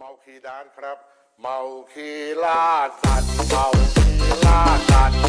เมาคีดานครับ เมาคีล่าสัตว์เมาคีล่าสัตว์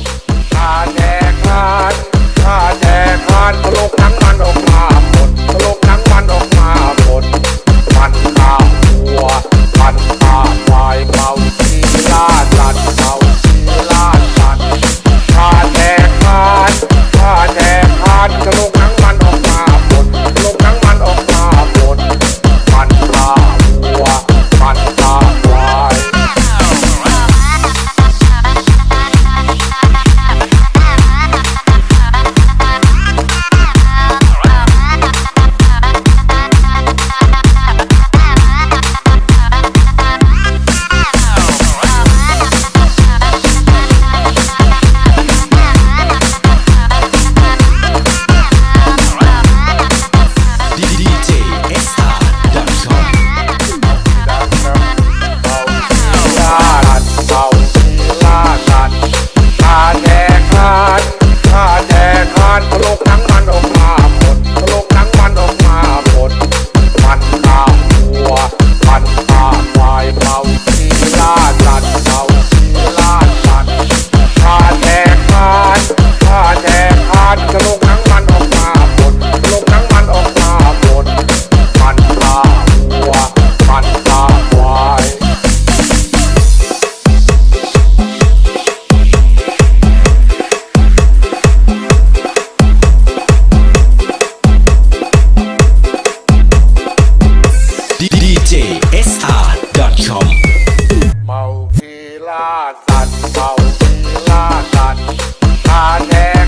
ล่าสัตว์เผาล่าสัตว์ฆ่าแท้